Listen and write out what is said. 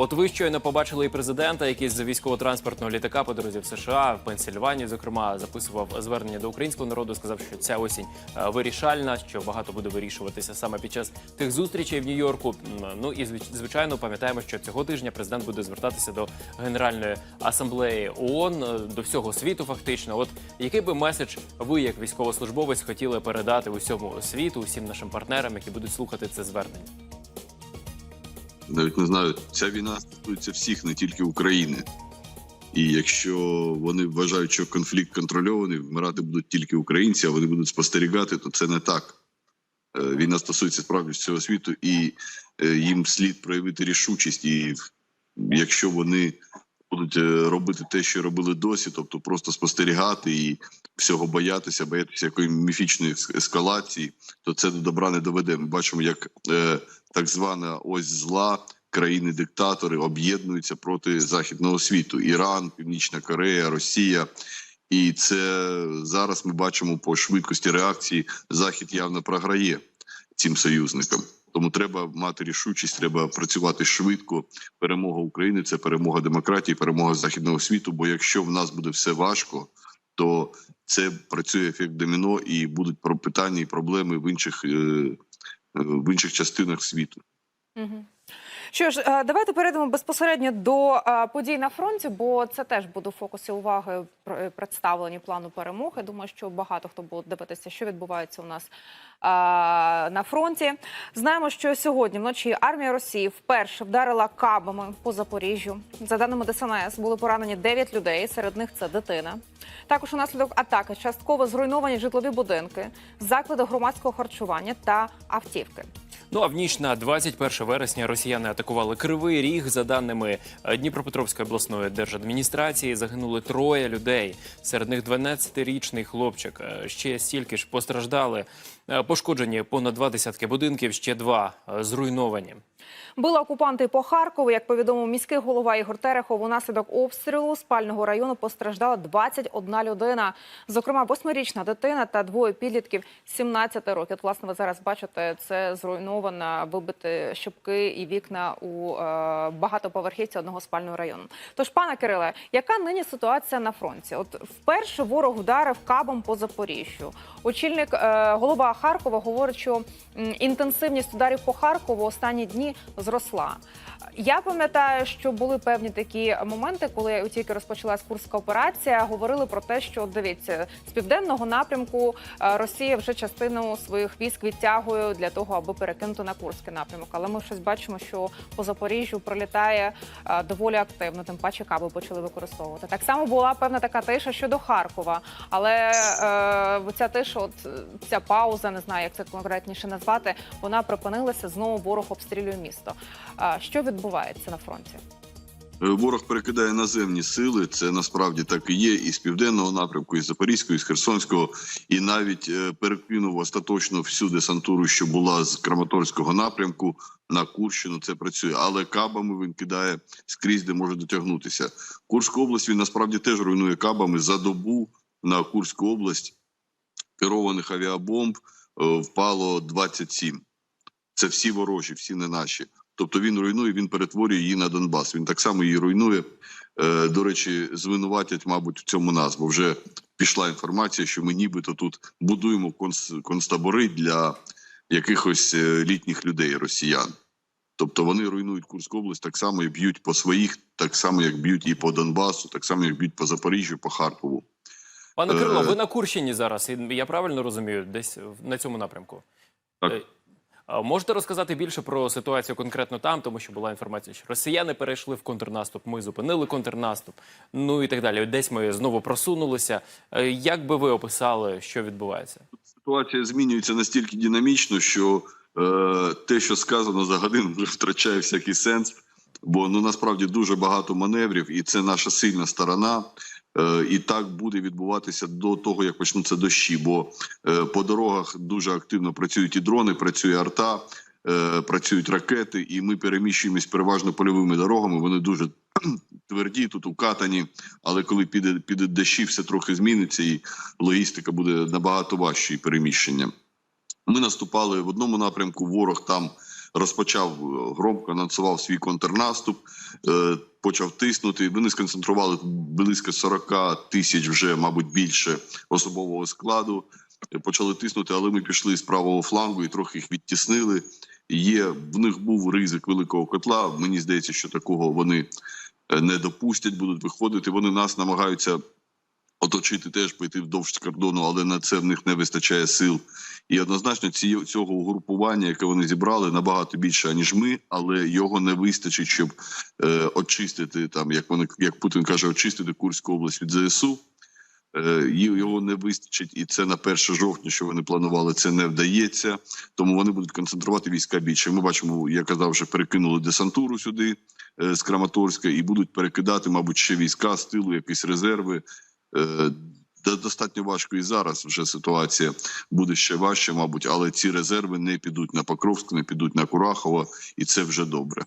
От ви щойно побачили і президента, який з військово-транспортного літака по дорозі в США, в Пенсільванію, зокрема, записував звернення до українського народу. Сказав, що ця осінь е, вирішальна, що багато буде вирішуватися саме під час тих зустрічей в Нью-Йорку. Ну і звич- звичайно, пам'ятаємо, що цього тижня президент буде звертатися до Генеральної асамблеї ООН, е, до всього світу. Фактично, от який би меседж ви, як військовослужбовець, хотіли передати усьому світу, усім нашим партнерам, які будуть слухати це звернення? Навіть не знаю, ця війна стосується всіх, не тільки України. І якщо вони вважають, що конфлікт контрольований, вмирати будуть тільки українці, а вони будуть спостерігати, то це не так. Е, Війна стосується справді всього світу, і е, їм слід проявити рішучість. І якщо вони будуть е, робити те, що робили досі, тобто просто спостерігати і всього боятися, боятися якої міфічної ескалації, то це до добра не доведе. Ми бачимо, як е, так звана ось зла країни-диктатори об'єднуються проти західного світу: Іран, Північна Корея, Росія. І це зараз ми бачимо по швидкості реакції. Захід явно програє цим союзникам. Тому треба мати рішучість, треба працювати швидко. Перемога України це перемога демократії, перемога західного світу. Бо якщо в нас буде все важко, то це працює ефект доміно, і будуть про- питання і проблеми в інших, е, е, в інших частинах світу. Мгм. Що ж, е, давайте перейдемо безпосередньо до е, подій на фронті, бо це теж буде в фокусі уваги пр- представлені плану перемоги. Думаю, що багато хто буде дивитися, що відбувається у нас е, на фронті. Знаємо, що сьогодні вночі армія Росії вперше вдарила кабами по Запоріжжю. За даними ДСНС, були поранені 9 людей. Серед них це дитина. Також унаслідок атаки частково зруйновані житлові будинки, заклади громадського харчування та автівки. Ну а в ніч на 21 вересня росіяни атакували Кривий Ріг. За даними е, Дніпропетровської обласної держадміністрації, загинули троє людей. Серед них 12-річний хлопчик. Е, Ще стільки ж постраждали. Е, Пошкоджені понад два десятки будинків, ще два е, зруйновані. Били окупанти по Харкову. Як повідомив міський голова Ігор Терехов, унаслідок обстрілу спального району постраждала 21 людина. Зокрема, восьмирічна дитина та двоє підлітків 17 років. От, власне, ви зараз бачите, це зруйнована, вибиті щупки і вікна у е, багатоповерхівці одного спального району. Тож, пане Кириле, яка нині ситуація на фронті? От вперше ворог вдарив кабом по Запоріжжю. Очільник е, голова Харкова говорить, що інтенсивність ударів по Харкову останні дні зросла. Я пам'ятаю, що були певні такі моменти, коли тільки розпочалась курська операція. Говорили про те, що дивіться з південного напрямку е, Росія вже частину своїх військ відтягує для того, аби перекинути на курський напрямок. Але ми щось бачимо, що по Запоріжжю прилітає е, доволі активно. Тим паче каби почали використовувати. Так само була певна така тиша щодо Харкова, але е, ця тиша, от ця пауза, не знаю, як це конкретніше назвати, вона припинилася. Знову ворог обстрілює місто. Що відбувається на фронті? Е, Ворог перекидає наземні сили. Це насправді так і є. І з південного напрямку, і з Запорізького, і з Херсонського, і навіть е, перекинув остаточно всю десантуру, що була з Краматорського напрямку на Курщину. Це працює, але кабами він кидає скрізь, де може дотягнутися. Курську область він насправді теж руйнує кабами за добу на Курську область. Керованих авіабомб е, впало 27. Це всі ворожі, всі не наші. Тобто він руйнує, він перетворює її на Донбас. Він так само її руйнує. Е, До речі, звинуватять, мабуть, в цьому нас, бо вже пішла інформація, що ми нібито тут будуємо конц- концтабори для якихось е, літніх людей, росіян. Тобто вони руйнують Курську область так само і б'ють по своїх, так само як б'ють і по Донбасу, так само як б'ють по Запоріжжю, по Харкову. Пане Е, Кирило, ви на Курщині зараз. Я правильно розумію, десь на цьому напрямку. Так. Е, Можете розказати більше про ситуацію конкретно там, тому що була інформація, що росіяни перейшли в контрнаступ, ми зупинили контрнаступ, ну і так далі. Десь ми знову просунулися. Е, Як би ви описали, що відбувається? ситуація змінюється настільки динамічно, що е, те, що сказано за годину, вже втрачає всякий сенс. Бо ну насправді дуже багато маневрів, і це наша сильна сторона. Е, і так буде відбуватися до того, як почнуться дощі. Бо е, по дорогах дуже активно працюють і дрони, працює арта, е, працюють ракети, і ми переміщуємось переважно польовими дорогами. Вони дуже тверді, тут укатані. Але коли піде піде дощі, все трохи зміниться, і логістика буде набагато важче переміщення. Ми наступали в одному напрямку. Ворог там розпочав е, громко анонсував свій контрнаступ, е, почав тиснути. Вони сконцентрували близько 40 тисяч, вже мабуть більше особового складу. Почали тиснути, але ми пішли з правого флангу і трохи їх відтіснили. Є в них був ризик великого котла. Мені здається, що такого вони е, не допустять, будуть виходити. Вони нас намагаються оточити теж пойти вдовж кордону, але на це в них не вистачає сил. І однозначно ці, цього угрупування, яке вони зібрали, набагато більше ніж ми, але його не вистачить, щоб е, очистити там, як вони як Путін каже, очистити Курську область від ЗСУ. Е, його не вистачить, і це на 1 жовтня, що вони планували, це не вдається. Тому вони будуть концентрувати війська більше. Ми бачимо, я казав, вже перекинули десантуру сюди е, з Краматорська, і будуть перекидати, мабуть, ще війська з тилу, якісь резерви. Е, до- Достатньо важко і зараз вже ситуація буде ще важче, мабуть, але ці резерви не підуть на Покровськ, не підуть на Курахово, і це вже добре.